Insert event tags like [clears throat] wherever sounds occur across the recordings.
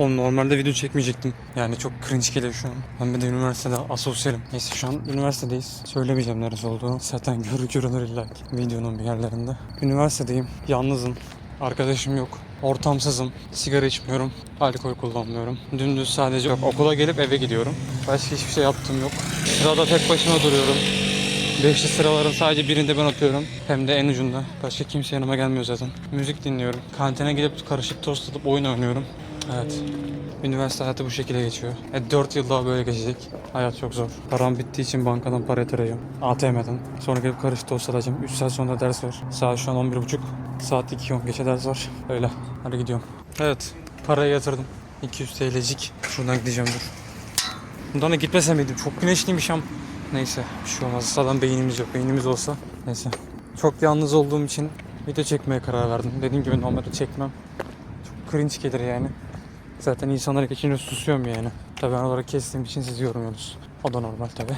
Oğlum normalde video çekmeyecektim. Yani çok cringe geliyor şu an. Ben bir de üniversitede asosyalim. Neyse şu an üniversitedeyiz. Söylemeyeceğim neresi olduğunu. Zaten görü görünür illa ki videonun bir yerlerinde. Üniversitedeyim. Yalnızım. Arkadaşım yok. Ortamsızım. Sigara içmiyorum. Alkol kullanmıyorum. Dümdüz sadece yok. Okula gelip eve gidiyorum. Başka hiçbir şey yaptığım yok. Sırada tek başıma duruyorum. Beşli sıraların sadece birinde ben atıyorum. Hem de en ucunda. Başka kimse yanıma gelmiyor zaten. Müzik dinliyorum. Kantine gidip karışık tost atıp oyun oynuyorum. Evet. Üniversite hayatı bu şekilde geçiyor. E 4 yıl daha böyle geçecek. Hayat çok zor. Param bittiği için bankadan para yatırıyorum. ATM'den. Sonra gelip karışık tost alacağım. 3 saat sonra ders var. Saat şu an 11.30. Saat 2.10 geçe ders var. Öyle. Hadi gidiyorum. Evet. Parayı yatırdım. 200 TL'cik. Şuradan gideceğim dur. Bundan da gitmesem miydim? Çok güneşliymiş am. Neyse bir şey olmaz. Zaten beynimiz yok. Beynimiz olsa. Neyse. Çok yalnız olduğum için video çekmeye karar verdim. Dediğim gibi normalde çekmem. Çok cringe gelir yani. Zaten insanlar geçince susuyorum yani. Tabii ben olarak kestiğim için siz yormuyorsunuz. O da normal tabii.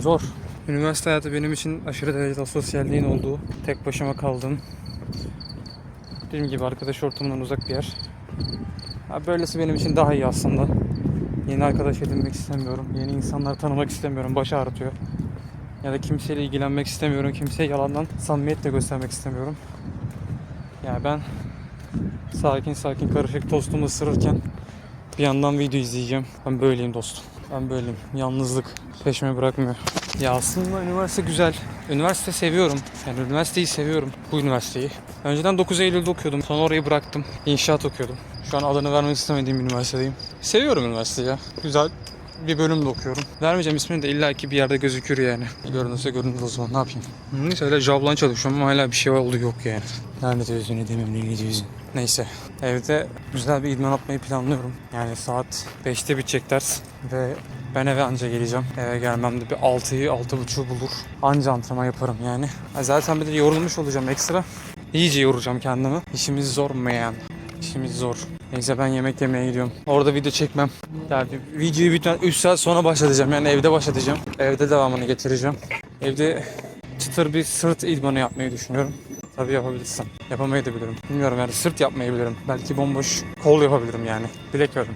Zor. Üniversite hayatı benim için aşırı derecede asosyalliğin olduğu, tek başıma kaldığım, dediğim gibi arkadaş ortamından uzak bir yer. Ha, böylesi benim için daha iyi aslında. Yeni arkadaş edinmek istemiyorum. Yeni insanlar tanımak istemiyorum. Baş ağrıtıyor. Ya da kimseyle ilgilenmek istemiyorum. Kimseye yalandan samimiyet de göstermek istemiyorum. Yani ben sakin sakin karışık tostumu ısırırken bir yandan video izleyeceğim. Ben böyleyim dostum. Ben böyleyim. Yalnızlık peşime bırakmıyor. Ya aslında üniversite güzel. Üniversite seviyorum. Yani üniversiteyi seviyorum. Bu üniversiteyi. Önceden 9 Eylül'de okuyordum. Sonra orayı bıraktım. İnşaat okuyordum. Şu an adını vermek istemediğim bir üniversitedeyim. Seviyorum üniversiteyi ya. Güzel bir bölümde okuyorum. Vermeyeceğim ismini de illa ki bir yerde gözükür yani. Görünürse görünür o zaman ne yapayım. Neyse öyle jablan çalışıyorum ama hala bir şey oldu yok yani. Lanet olsun ne demem ne diyorsun. Neyse evde güzel bir idman atmayı planlıyorum. Yani saat 5'te bitecek ders ve ben eve anca geleceğim. Eve gelmemde bir 6'yı 6.30 bulur. Anca antrenman yaparım yani. Zaten bir de yorulmuş olacağım ekstra. İyice yoracağım kendimi. İşimiz zor man. İşimiz zor. Neyse ben yemek yemeye gidiyorum. Orada video çekmem. Yani videoyu bir 3 saat sonra başlatacağım. Yani evde başlatacağım. Evde devamını getireceğim. Evde çıtır bir sırt idmanı yapmayı düşünüyorum. Tabii yapabilirsem. Yapamayı da bilirim. Bilmiyorum yani sırt yapmayı bilirim. Belki bomboş kol yapabilirim yani. Bilek yarım.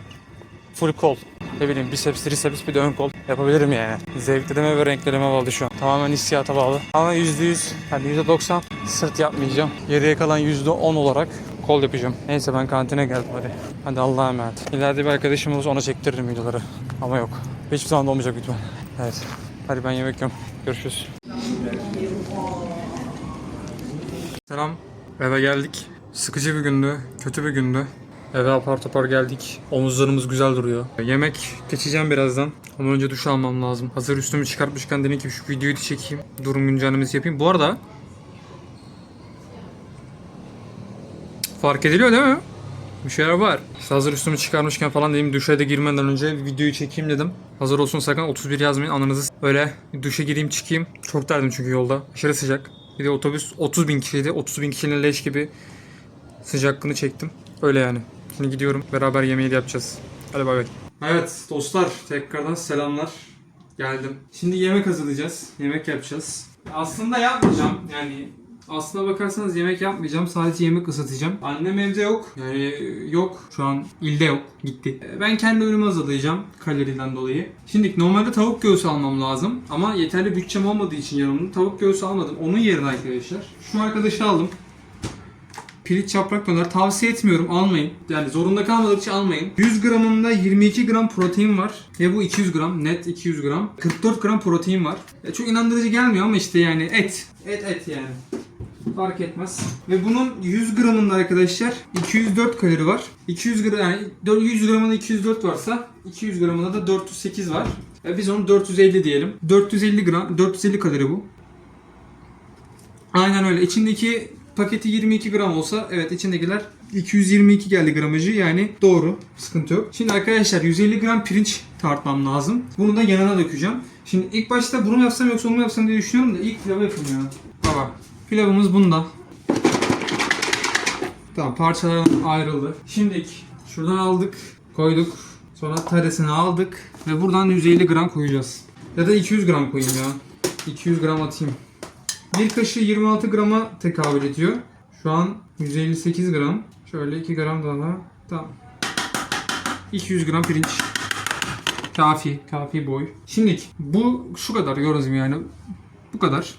Full kol. Ne bileyim biceps, triceps bir de ön kol yapabilirim yani. Zevklerime ve renklerime bağlı şu an. Tamamen hissiyata bağlı. Ama %100, yani %90 sırt yapmayacağım. Geriye kalan %10 olarak kol yapacağım. Neyse ben kantine geldim hadi. Hadi Allah'a emanet. İleride bir arkadaşım olursa ona çektiririm videoları. Ama yok. Hiçbir zaman olmayacak lütfen. Evet. Hadi ben yemek yiyorum. Görüşürüz. Selam. Eve geldik. Sıkıcı bir gündü. Kötü bir gündü. Eve apar topar geldik. Omuzlarımız güzel duruyor. Yemek geçeceğim birazdan. Ama önce duş almam lazım. Hazır üstümü çıkartmışken dedim ki şu videoyu da çekeyim. Durum güncellemesi yapayım. Bu arada fark ediliyor değil mi? Bir şeyler var. İşte hazır üstümü çıkarmışken falan dedim duşa da girmeden önce videoyu çekeyim dedim. Hazır olsun sakın 31 yazmayın anınızı. Öyle duşa gireyim çıkayım. Çok derdim çünkü yolda. Aşırı sıcak. Bir de otobüs 30 bin kişiydi. 30 bin kişinin leş gibi sıcaklığını çektim. Öyle yani. Şimdi gidiyorum. Beraber yemeği de yapacağız. Hadi bay bay. Evet dostlar tekrardan selamlar. Geldim. Şimdi yemek hazırlayacağız. Yemek yapacağız. Aslında yapmayacağım. Yani aslına bakarsanız yemek yapmayacağım. Sadece yemek ısıtacağım. Annem evde yok. Yani yok. Şu an ilde yok. Gitti. Ben kendi önümü hazırlayacağım. Kaloriden dolayı. Şimdi normalde tavuk göğsü almam lazım. Ama yeterli bütçem olmadığı için yanımda tavuk göğsü almadım. Onun yerine arkadaşlar. Şu arkadaşı aldım. Piliç yaprak döner tavsiye etmiyorum almayın. Yani zorunda kalmadıkça almayın. 100 gramında 22 gram protein var. Ve bu 200 gram net 200 gram. 44 gram protein var. Ya çok inandırıcı gelmiyor ama işte yani et. Et et yani. Fark etmez. Ve bunun 100 gramında arkadaşlar 204 kalori var. 200 gram yani 100 gramında 204 varsa 200 gramında da 408 var. E biz onu 450 diyelim. 450 gram 450 kalori bu. Aynen öyle. İçindeki paketi 22 gram olsa evet içindekiler 222 geldi gramajı yani doğru sıkıntı yok. Şimdi arkadaşlar 150 gram pirinç tartmam lazım. Bunu da yanına dökeceğim. Şimdi ilk başta bunu yapsam yoksa onu yapsam diye düşünüyorum da ilk pilavı yapayım ya. Pilavımız bunda. Tamam parçalar ayrıldı. Şimdi şuradan aldık koyduk. Sonra taresini aldık ve buradan 150 gram koyacağız. Ya da 200 gram koyayım ya. 200 gram atayım. Bir kaşığı 26 grama tekabül ediyor. Şu an 158 gram. Şöyle 2 gram daha. Tamam. 200 gram pirinç. Kafi. Kafi boy. Şimdi bu şu kadar gördüğünüz gibi yani. Bu kadar.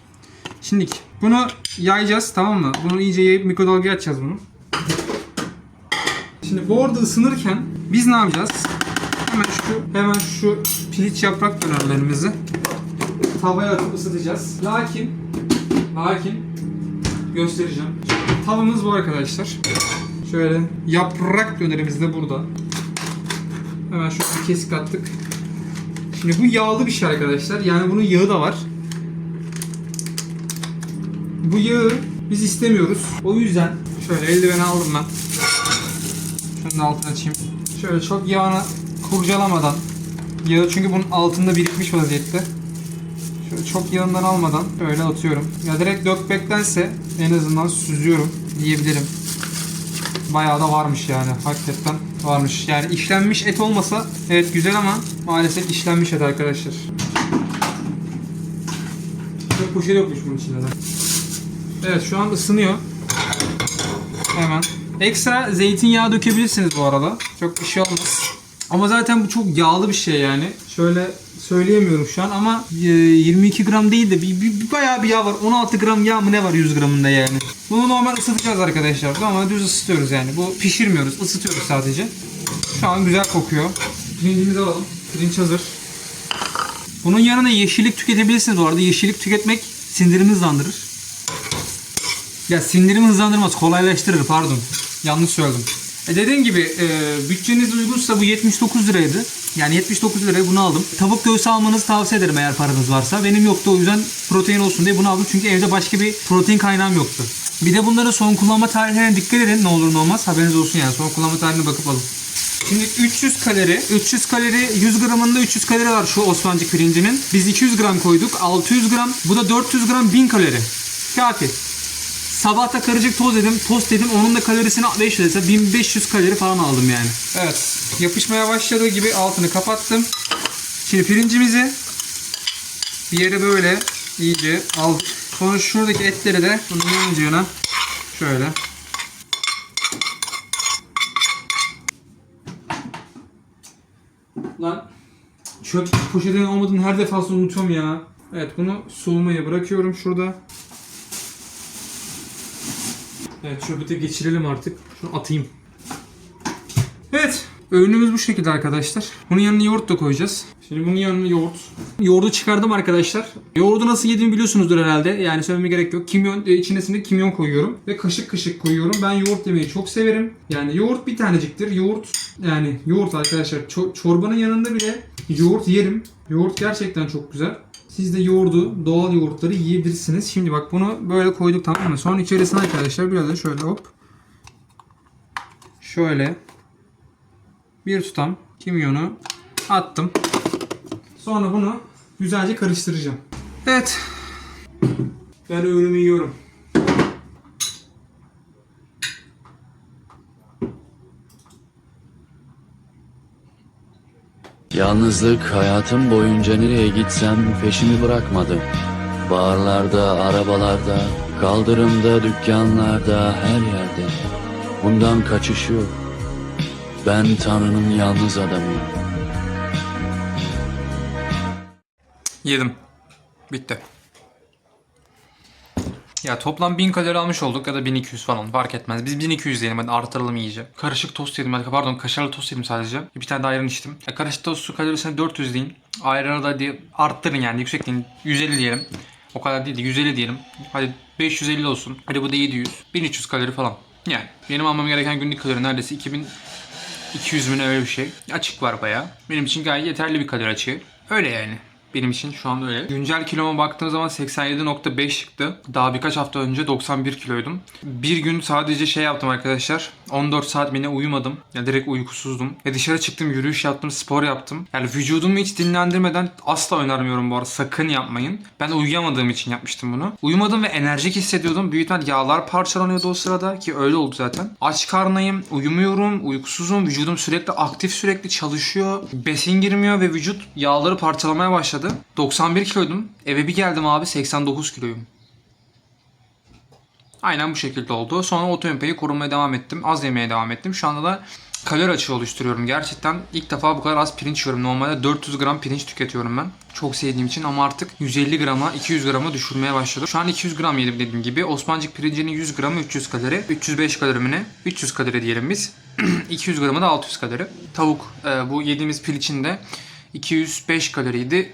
Şimdi bunu yayacağız tamam mı? Bunu iyice yayıp mikrodalgaya atacağız bunu. Şimdi orada ısınırken biz ne yapacağız? Hemen şu hemen şu piliç yaprak dönerlerimizi tavaya atıp ısıtacağız. Lakin lakin göstereceğim. Tavamız bu arkadaşlar. Şöyle yaprak dönerimiz de burada. Hemen şöyle bir kesik attık. Şimdi bu yağlı bir şey arkadaşlar. Yani bunun yağı da var. Bu yağı biz istemiyoruz. O yüzden şöyle eldiveni aldım ben. Şunun altını açayım. Şöyle çok yağını kurcalamadan yağı çünkü bunun altında birikmiş vaziyette. Şöyle çok yağından almadan böyle atıyorum. Ya direkt dökmektense en azından süzüyorum diyebilirim. Bayağı da varmış yani. Hakikaten varmış. Yani işlenmiş et olmasa evet güzel ama maalesef işlenmiş et arkadaşlar. Çok poşet yokmuş bunun içinde de. Evet şu an ısınıyor. Hemen. Ekstra zeytinyağı dökebilirsiniz bu arada. Çok bir şey olmaz. Ama zaten bu çok yağlı bir şey yani. Şöyle söyleyemiyorum şu an ama e, 22 gram değil de bir, bir, bir bayağı bir yağ var. 16 gram yağ mı ne var 100 gramında yani. Bunu normal ısıtacağız arkadaşlar. Normal düz ısıtıyoruz yani. Bu pişirmiyoruz. ısıtıyoruz sadece. Şu an güzel kokuyor. Pirincimizi alalım. Pirinç hazır. Bunun yanına yeşillik tüketebilirsiniz bu arada. Yeşillik tüketmek sindirimi hızlandırır. Ya sindirimi hızlandırmaz, kolaylaştırır pardon. Yanlış söyledim. E dediğim gibi e, bütçeniz uygunsa bu 79 liraydı. Yani 79 liraya bunu aldım. Tavuk göğsü almanızı tavsiye ederim eğer paranız varsa. Benim yoktu o yüzden protein olsun diye bunu aldım. Çünkü evde başka bir protein kaynağım yoktu. Bir de bunların son kullanma tarihlerine dikkat edin ne olur ne olmaz. Haberiniz olsun yani son kullanma tarihine bakıp alın. Şimdi 300 kalori, 300 kalori, 100 gramında 300 kalori var şu Osmancık pirincinin. Biz 200 gram koyduk, 600 gram. Bu da 400 gram 1000 kalori. Kafi. Sabahta karıcık toz dedim, tost dedim. Onun da kalorisini 500 ise 1500 kalori falan aldım yani. Evet. Yapışmaya başladığı gibi altını kapattım. Şimdi pirincimizi bir yere böyle iyice aldık. Sonra şuradaki etleri de bunun yanıcığına şöyle Lan çöp poşetinin olmadığını her defasında unutuyorum ya. Evet bunu soğumaya bırakıyorum şurada. Evet çöpü de geçirelim artık. Şunu atayım. Evet. Öğünümüz bu şekilde arkadaşlar. Bunun yanına yoğurt da koyacağız. Şimdi bunun yanına yoğurt. Yoğurdu çıkardım arkadaşlar. Yoğurdu nasıl yediğimi biliyorsunuzdur herhalde. Yani söylememe gerek yok. Kimyon, e, kimyon koyuyorum. Ve kaşık kaşık koyuyorum. Ben yoğurt yemeyi çok severim. Yani yoğurt bir taneciktir. Yoğurt yani yoğurt arkadaşlar. ço- çorbanın yanında bile yoğurt yerim. Yoğurt gerçekten çok güzel. Siz de yoğurdu, doğal yoğurtları yiyebilirsiniz. Şimdi bak bunu böyle koyduk tamam mı? Sonra içerisine arkadaşlar biraz da şöyle hop. Şöyle bir tutam kimyonu attım. Sonra bunu güzelce karıştıracağım. Evet. Ben öğünümü yiyorum. Yalnızlık hayatım boyunca nereye gitsem peşimi bırakmadı. Barlarda, arabalarda, kaldırımda, dükkanlarda, her yerde. Bundan kaçış yok. Ben Tanrı'nın yalnız adamıyım. Yedim. Bitti. Ya toplam 1000 kalori almış olduk ya da 1200 falan fark etmez. Biz 1200 diyelim hadi artıralım iyice. Karışık tost yedim pardon kaşarlı tost yedim sadece. Bir tane de ayran içtim. Ya karışık tostu kalorisine 400 deyin. Ayranı da hadi arttırın yani yüksekleyin 150 diyelim. O kadar değil de 150 diyelim. Hadi 550 olsun. Hadi bu da 700. 1300 kalori falan. Yani benim almam gereken günlük kalori neredeyse 2200 mü ne öyle bir şey. Açık var bayağı. Benim için gayet yeterli bir kalori açığı. Öyle yani. Benim için şu anda öyle. Güncel kiloma baktığım zaman 87.5 çıktı. Daha birkaç hafta önce 91 kiloydum. Bir gün sadece şey yaptım arkadaşlar. 14 saat bile uyumadım. Ya direkt uykusuzdum. Ya dışarı çıktım, yürüyüş yaptım, spor yaptım. Yani vücudumu hiç dinlendirmeden asla önermiyorum bu arada. Sakın yapmayın. Ben uyuyamadığım için yapmıştım bunu. Uyumadım ve enerjik hissediyordum. Büyük ihtimal yağlar parçalanıyordu o sırada ki öyle oldu zaten. Aç karnıyım, uyumuyorum, uykusuzum. Vücudum sürekli aktif, sürekli çalışıyor. Besin girmiyor ve vücut yağları parçalamaya başladı. 91 kiloydum. Eve bir geldim abi 89 kiloyum. Aynen bu şekilde oldu. Sonra otoyumpeyi korumaya devam ettim. Az yemeye devam ettim. Şu anda da kalori açığı oluşturuyorum. Gerçekten ilk defa bu kadar az pirinç yiyorum. Normalde 400 gram pirinç tüketiyorum ben. Çok sevdiğim için ama artık 150 grama 200 grama düşürmeye başladım. Şu an 200 gram yedim dediğim gibi. Osmancık pirincinin 100 gramı 300 kalori. 305 kalori mi ne? 300 kalori diyelim biz. [clears throat] 200 gramı da 600 kalori. Tavuk e, bu yediğimiz piliçin de 205 kaloriydi.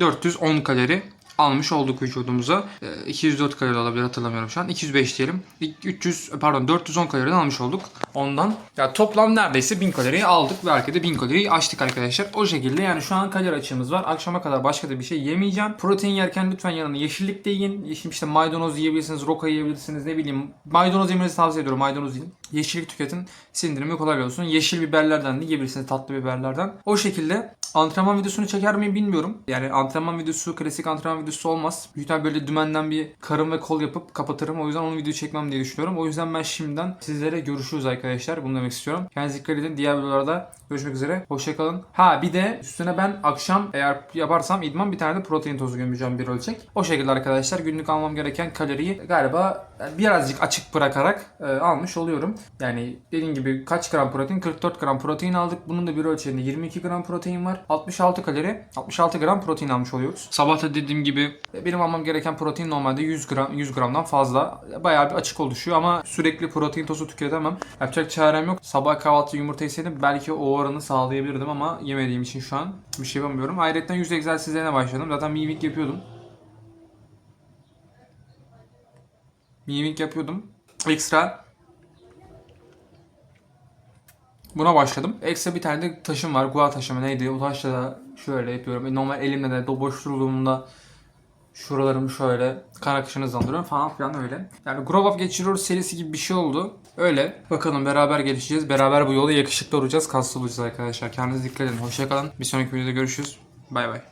410 kalori almış olduk vücudumuza. Ee, 204 kalori olabilir hatırlamıyorum şu an. 205 diyelim. 300 pardon 410 kaloriden almış olduk. Ondan ya toplam neredeyse 1000 kaloriyi aldık ve de 1000 kaloriyi açtık arkadaşlar. O şekilde yani şu an kalori açığımız var. Akşama kadar başka da bir şey yemeyeceğim. Protein yerken lütfen yanına yeşillik de yiyin. Yeşil işte maydanoz yiyebilirsiniz, roka yiyebilirsiniz ne bileyim. Maydanoz yemenizi tavsiye ediyorum. Maydanoz yiyin. Yeşillik tüketin. Sindirimi kolay olsun. Yeşil biberlerden de yiyebilirsiniz tatlı biberlerden. O şekilde antrenman videosunu çeker miyim bilmiyorum. Yani antrenman videosu klasik antrenman videosu olmaz. Büyük ihtimalle böyle dümenden bir karın ve kol yapıp kapatırım. O yüzden onu video çekmem diye düşünüyorum. O yüzden ben şimdiden sizlere görüşürüz arkadaşlar. Bunu demek istiyorum. Kendinize dikkat edin. Diğer videolarda görüşmek üzere. Hoşçakalın. Ha bir de üstüne ben akşam eğer yaparsam idman bir tane de protein tozu gömeceğim bir ölçek. O şekilde arkadaşlar günlük almam gereken kaloriyi galiba birazcık açık bırakarak e, almış oluyorum. Yani dediğim gibi kaç gram protein? 44 gram protein aldık. Bunun da bir ölçeğinde 22 gram protein var. 66 kalori, 66 gram protein almış oluyoruz. Sabah da dediğim gibi e, benim almam gereken protein normalde 100 gram 100 gramdan fazla. Bayağı bir açık oluşuyor ama sürekli protein tozu tüketemem. Yapacak çarem yok. Sabah kahvaltı yumurta yeseydim belki o oranı sağlayabilirdim ama yemediğim için şu an bir şey yapamıyorum. Ayrıca yüz egzersizlerine başladım. Zaten mimik yapıyordum. Mimik yapıyordum. Ekstra buna başladım. Ekstra bir tane de taşım var. Gua taşımı neydi? O taşla da şöyle yapıyorum. Normal elimle de boş durduğumda şuralarımı şöyle kan akışını hızlandırıyorum falan filan öyle. Yani Grow Up geçiriyoruz serisi gibi bir şey oldu. Öyle. Bakalım beraber gelişeceğiz. Beraber bu yolda yakışıklı olacağız. Kaslı olacağız arkadaşlar. Kendinize dikkat edin. Hoşçakalın. Bir sonraki videoda görüşürüz. Bay bay.